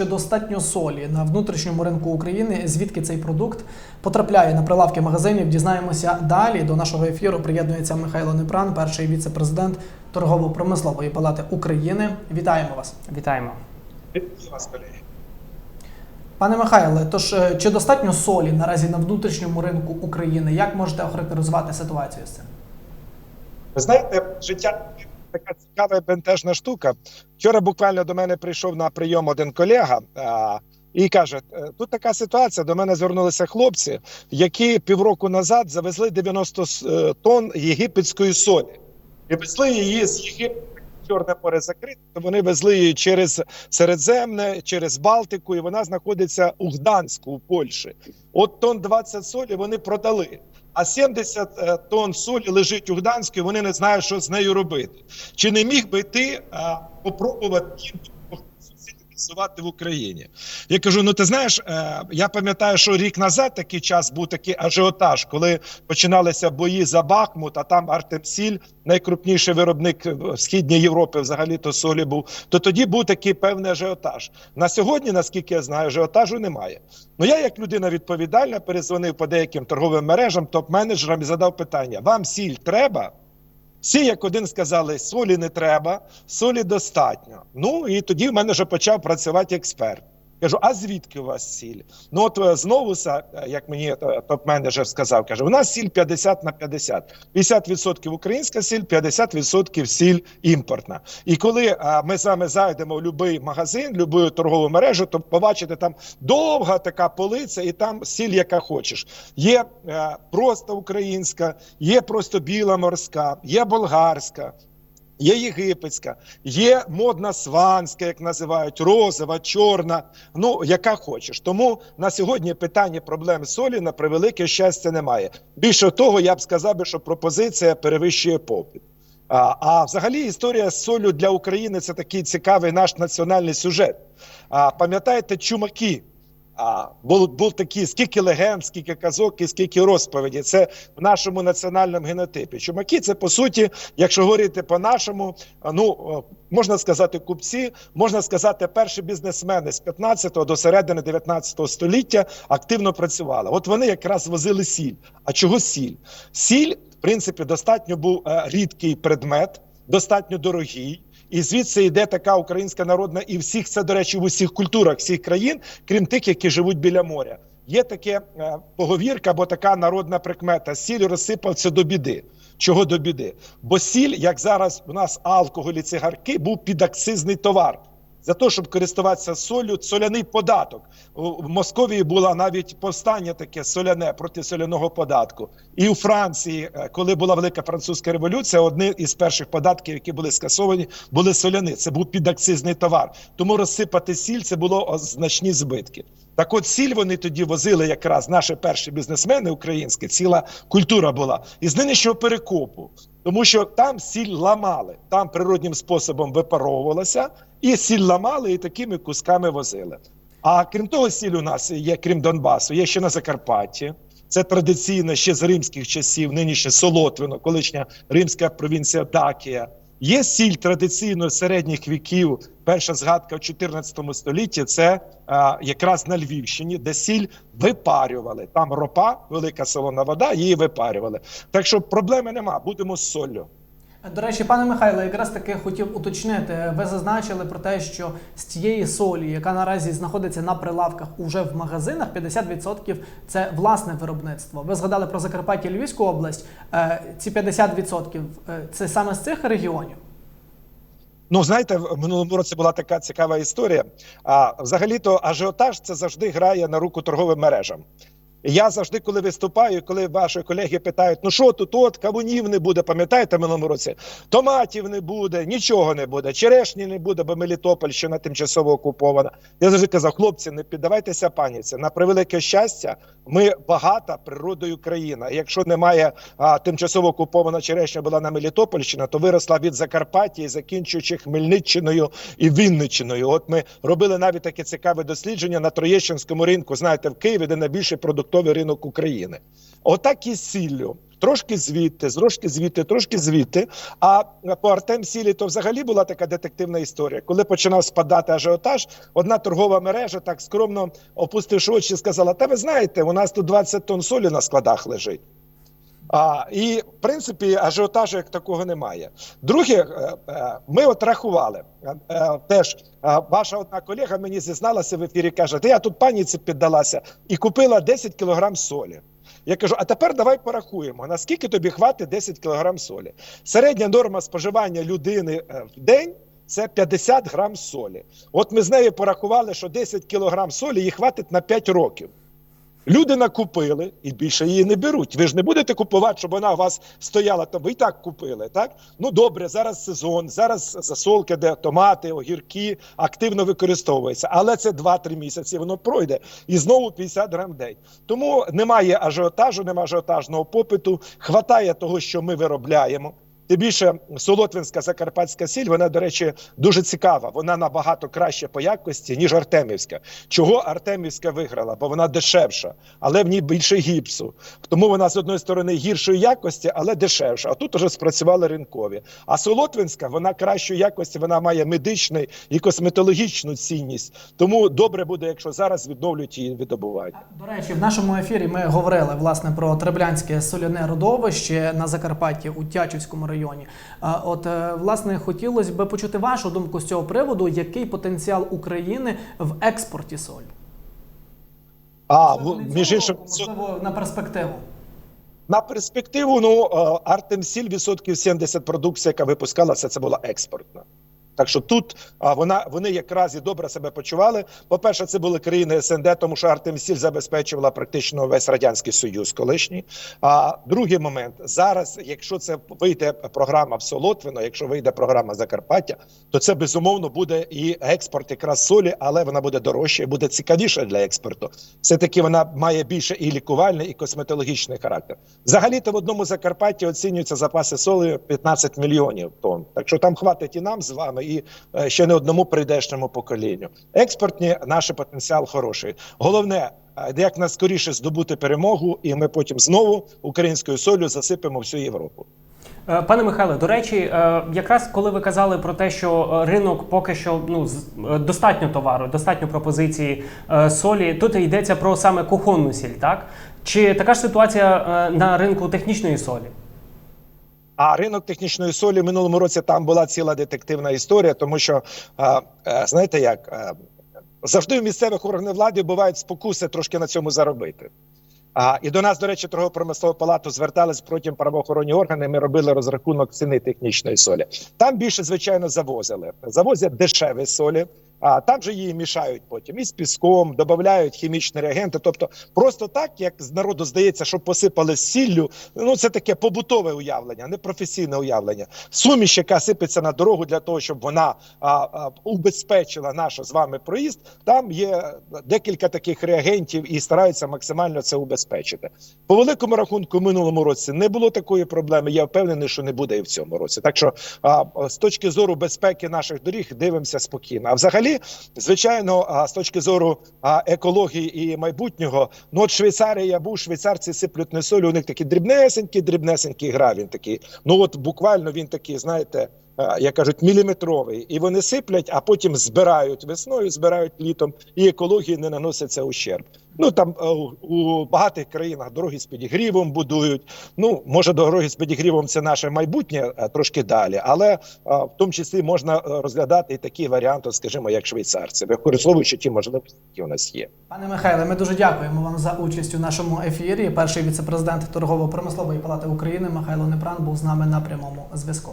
що достатньо солі на внутрішньому ринку України. Звідки цей продукт потрапляє на прилавки магазинів? Дізнаємося далі. До нашого ефіру приєднується Михайло Непран, перший віце-президент торгово-промислової палати України. Вітаємо вас, Вітаємо. Вас, колеги. пане Михайле. Тож е, чи достатньо солі наразі на внутрішньому ринку України? Як можете охарактеризувати ситуацію з цим? Ви знаєте, життя така цікава і бентежна штука. Вчора буквально до мене прийшов на прийом один колега. А, і каже: «Е, тут така ситуація. До мене звернулися хлопці, які півроку назад завезли 90 е, тонн єгипетської солі, і везли її з Єгипту. Чорне море закрите, то вони везли її через Середземне, через Балтику, і вона знаходиться у Гданську, у Польщі. От тон 20 солі вони продали. А 70 е, тонн солі лежить у Гданську, і вони не знають, що з нею робити. Чи не міг би ти а, попробувати їм в Україні? Я кажу: ну ти знаєш, е, я пам'ятаю, що рік назад такий час був такий ажіотаж, коли починалися бої за Бахмут, а там Артемсіль, найкрупніший виробник в східній Європі, взагалі то солі був. То тоді був такий певний ажіотаж. На сьогодні, наскільки я знаю, ажіотажу немає. Ну я, як людина відповідальна, перезвонив по деяким торговим мережам, топ-менеджерам і задав питання: вам сіль треба? Всі, як один сказали, солі не треба, солі достатньо. Ну і тоді в мене вже почав працювати експерт. Кажу, а звідки у вас сіль? Ну от е, знову, е, як мені е, топ-менеджер сказав, каже: у нас сіль 50 на 50. 50% українська сіль, 50% сіль імпортна. І коли ми з вами зайдемо в будь-який магазин, будь-яку торгову мережу, то побачите там довга така полиця, і там сіль, яка хочеш. Є просто українська, є просто біла морська, є болгарська. Є єгипетська, є модна сванська, як називають, розова, чорна, ну яка хочеш. Тому на сьогодні питання проблем солі на превелике щастя немає. Більше того, я б сказав би, що пропозиція перевищує попит. А, а взагалі історія з солю для України це такий цікавий наш національний сюжет. А, пам'ятаєте, чумаки? А, був, був такий, скільки легенд, скільки казок і скільки розповіді. Це в нашому національному генотипі. Чумаки, це по суті, якщо говорити по-нашому, ну можна сказати, купці, можна сказати, перші бізнесмени з 15 до середини 19 століття активно працювали. От вони якраз возили сіль. А чого сіль? Сіль, в принципі, достатньо був е, рідкий предмет, достатньо дорогий. І звідси йде така українська народна, і всіх це, до речі, в усіх культурах всіх країн, крім тих, які живуть біля моря. Є таке е, поговірка або така народна прикмета: сіль розсипався до біди. Чого до біди? Бо сіль, як зараз у нас алкоголь і цигарки, був підакцизний товар. За те, щоб користуватися солью, соляний податок. В Московії було навіть повстання таке соляне проти соляного податку. І у Франції, е, коли була велика французька революція, одні із перших податків, які були скасовані, були соляни. Це був підакцизний товар. Тому розсипати сіль це було значні збитки. Так от сіль вони тоді возили якраз наші перші бізнесмени українські, ціла культура була із нинішнього перекопу. Тому що там сіль ламали, там природнім способом випаровувалася, і сіль ламали і такими кусками возили. А крім того, сіль у нас є, крім Донбасу, є ще на Закарпатті. Це традиційно ще з римських часів, нинішнє Солотвино, колишня римська провінція Дакія. Є сіль традиційно середніх віків. Перша згадка в 14 столітті це а, якраз на Львівщині, де сіль випарювали. Там ропа, велика солона вода, її випарювали. Так що проблеми нема, будемо з солью. До речі, пане Михайло, якраз таки хотів уточнити. Ви зазначили про те, що з цієї солі, яка наразі знаходиться на прилавках уже в магазинах, 50% це власне виробництво. Ви згадали про Закарпаття і Львівську область. Е, Ці 50% е, це саме з цих регіонів. Ну, знаєте, в минулому році була така цікава історія. А взагалі-то ажіотаж це завжди грає на руку торговим мережам. Я завжди, коли виступаю, коли ваші колеги питають, ну що тут, от кавунів не буде, пам'ятаєте, минулому році томатів не буде, нічого не буде, черешні не буде, бо Мелітопольщина тимчасово окупована. Я завжди казав, хлопці, не піддавайтеся паніці. На превелике щастя, ми багата природою країна. Якщо немає а, тимчасово окупована черешня була на Мелітопольщина, то виросла від Закарпаття закінчуючи Хмельниччиною і Вінниччиною. От ми робили навіть таке цікаве дослідження на Троєщинському ринку. Знаєте, в Києві, де найбільший продуктовий оптовий ринок України. Отак і сіллю. Трошки звідти, трошки звідти, трошки звідти. А по Артем Сілі то взагалі була така детективна історія. Коли починав спадати ажіотаж, одна торгова мережа так скромно опустивши очі, сказала: Та ви знаєте, у нас тут 20 тонн солі на складах лежить. А, і в принципі ажіотажу як такого немає. Друге, е, е, ми от рахували е, теж. Ваша одна колега мені зізналася в ефірі, каже: Ти я тут паніці піддалася і купила 10 кілограм солі. Я кажу: а тепер давай порахуємо, наскільки тобі хватить 10 кілограм солі. Середня норма споживання людини в день це 50 грам солі. От ми з нею порахували, що 10 кілограм солі їй хватить на 5 років. Люди накупили і більше її не беруть. Ви ж не будете купувати, щоб вона у вас стояла, то ви і так купили. Так ну добре, зараз сезон, зараз засолки, де томати, огірки активно використовуються. Але це 2-3 місяці. Воно пройде і знову 50 грам день. Тому немає ажіотажу, немає ажіотажного попиту. Хватає того, що ми виробляємо. Тим більше Солотвинська закарпатська сіль, вона, до речі, дуже цікава. Вона набагато краще по якості, ніж Артемівська. Чого Артемівська виграла? Бо вона дешевша, але в ній більше гіпсу. Тому вона з одної сторони гіршої якості, але дешевша. А тут уже спрацювали ринкові. А Солотвинська вона кращої якості, вона має медичну і косметологічну цінність. Тому добре буде, якщо зараз відновлюють її видобування. До речі, в нашому ефірі ми говорили власне про Треблянське соляне родовище на Закарпатті у Тячівському районі. А, От е, власне хотілося б почути вашу думку з цього приводу, який потенціал України в експорті солі? А між іншим, на перспективу. На перспективу, ну е, Артемсіль відсотків 70 продукції, яка випускалася, це була експортна. Так що тут вона вони якраз і добре себе почували. По-перше, це були країни СНД, тому що Артемсіль забезпечувала практично весь радянський союз колишній. А другий момент зараз, якщо це вийде програма в Солотвино, якщо вийде програма Закарпаття, то це безумовно буде і експорт якраз солі, але вона буде дорожча і буде цікавіша для експорту. Все таки вона має більше і лікувальний, і косметологічний характер. Взагалі-то в одному Закарпатті оцінюються запаси солі 15 мільйонів тонн. Так що там хватить і нам з вами, і е, ще не одному прийдешньому поколінню. Експортні наш потенціал хороший. Головне. е, Як нас скоріше здобути перемогу, і ми потім знову українською солью засипемо всю Європу. Е, Пане Михайле, до речі, якраз коли ви казали про те, що ринок поки що ну достатньо товару, достатньо пропозиції солі, тут йдеться про саме кухонну сіль, так? Чи така ж ситуація на ринку технічної солі? А ринок технічної солі в минулому році там була ціла детективна історія, тому що е, знаєте як е, завжди в місцевих органів влади бувають спокуси трошки на цьому заробити. А, і до нас, до речі, торгово-промислову палату звертались протягом правоохоронні органи. Ми робили розрахунок ціни технічної солі. Там більше, звичайно, завозили. Завозять дешеві солі. А же її мішають потім із піском, додають хімічні реагенти. Тобто, просто так, як з народу здається, що посипали сіллю. Ну це таке побутове уявлення, не професійне уявлення. Суміш, яка сипеться на дорогу для того, щоб вона а, а, убезпечила наш з вами проїзд. Там є декілька таких реагентів і стараються максимально це убезпечити. По великому рахунку, в минулому році не було такої проблеми. Я впевнений, що не буде і в цьому році. Так що а, з точки зору безпеки наших доріг дивимося спокійно. А взагалі, звичайно, а, з точки зору екології і майбутнього, ну от Швейцарія я був, швейцарці сиплють не солі, у них такі дрібнесенькі, дрібнесенький гравін такий. Ну от буквально він такий, знаєте. Е, Як кажуть, міліметровий, і вони сиплять, а потім збирають весною, збирають літом, і екології не наноситься ущерб. Ну там е, у- багатих країнах дороги з підігрівом будують. Ну може дороги з підігрівом це наше майбутнє е, трошки далі, але в тому числі можна розглядати і такі варіанти, скажімо, як швейцарці, використовуючи ті можливості, які у нас є. Пане Михайле, ми дуже дякуємо вам за участь у нашому ефірі. Перший віцепрезидент торгово-промислової палати України Михайло Непран був з нами на прямому зв'язку.